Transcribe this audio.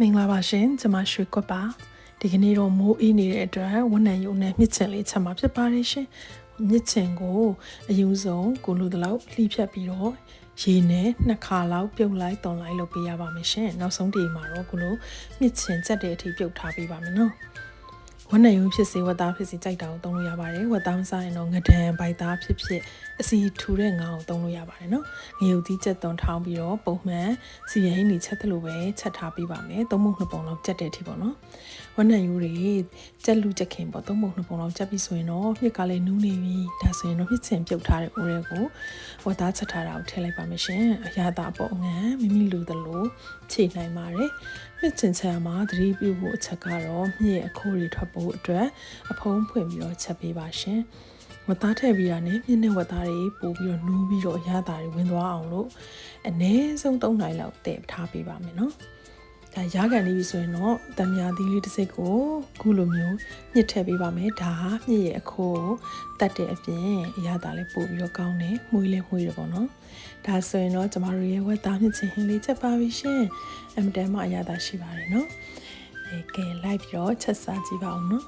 မင်္ဂလာပါရှင်ကျွန်မရွှေကွက်ပါဒီကနေ့တော့မိုးအေးနေတဲ့အတွက်ဝန်နံယုံနဲ့မြစ်ချင်လေးချက်မှာဖြစ်ပါတယ်ရှင်မြစ်ချင်ကိုအယူဆုံးကိုလိုတလောက်လှိဖြတ်ပြီးတော့ရေနဲ့နှစ်ခါလောက်ပြုတ်လိုက်တွန်လိုက်လုပ်ပေးရပါမယ်ရှင်နောက်ဆုံးဒီမှာတော့ကိုလိုမြစ်ချင်ချက်တဲ့အထိပြုတ်ထားပေးပါမယ်နော် ဝန်နံယုံဖြစ်စေဝတ်သားဖြစ်စေကြိုက်တာကိုသုံးလို့ရပါတယ်ဝတ်သားမစားရင်တော့ငဒံပိုက်သားဖြစ်ဖြစ်အစီထူတဲ့ငါကိုသုံးလို့ရပါတယ်နော်ငရုတ်သီးချက်သွန်ထောင်းပြီးတော့ပုံမှန်စီရင်ဟင်းတွေချက်သလိုပဲချက်ထားပေးပါမယ်သုံးပုံနှစ်ပုံလောက်ချက်တဲ့အထိပေါ့နော်ဝန်နံယူတွေချက်လူချက်ခင်ပေါ့သုံးပုံနှစ်ပုံလောက်ချက်ပြီးဆိုရင်တော့မြစ်ကလည်းနူးနေပြီဒါဆိုရင်တော့မြစ်ချင်ပြုတ်ထားတဲ့အိုးတွေကိုဝတ်သားချက်ထားတာကိုထည့်လိုက်ပါမယ်ရှင်အရသာပေါ့ငန်းမိမိလူသ လိုခြေနိုင်ပါတယ်မြစ်ချင်ချက်မှာသတိပြုဖို့အချက်ကတော့မြစ်ရဲ့အခိုးတွေထွက်ဖို့အတွက်အဖုံးဖွင့်ပြီးတော့ချက်ပေးပါရှင်ဝတ်သားထည့်ပြီးတာနဲ့မြင်းနဲ့ဝတ်သားတွေပို့ပြီးတော့နူးပြီးတော့အရသာတွေဝင်သွားအောင်လို့အနည်းဆုံး3နိုင်လောက်တည်ထားပေးပါမယ်နော် ဒါရကန်နေပြီဆိုရင်တော့တံမြာသီးလေးတစ်စိတ်ကိုခုလိုမျိုးညှစ်ထည့်ပေးပါမယ်ဒါဟာမြစ်ရဲ့အခိုးကိုတတ်တဲ့အပြင်အရသာလေးပို့ပြီးတော့ကောင်းတယ်မှုေးလေးမှုေးတယ်ပေါ့နော်ဒါဆိုရင်တော့ကျမတို့ရဲ့ဝက်သားမြစ်ချင်းဟင်းလေးချက်ပါပြီရှင်အမတန်မှအရသာရှိပါတယ်နော်အဲကဲလိုက်ပြီးတော့ချက်စားကြည့်ပါအောင်နော်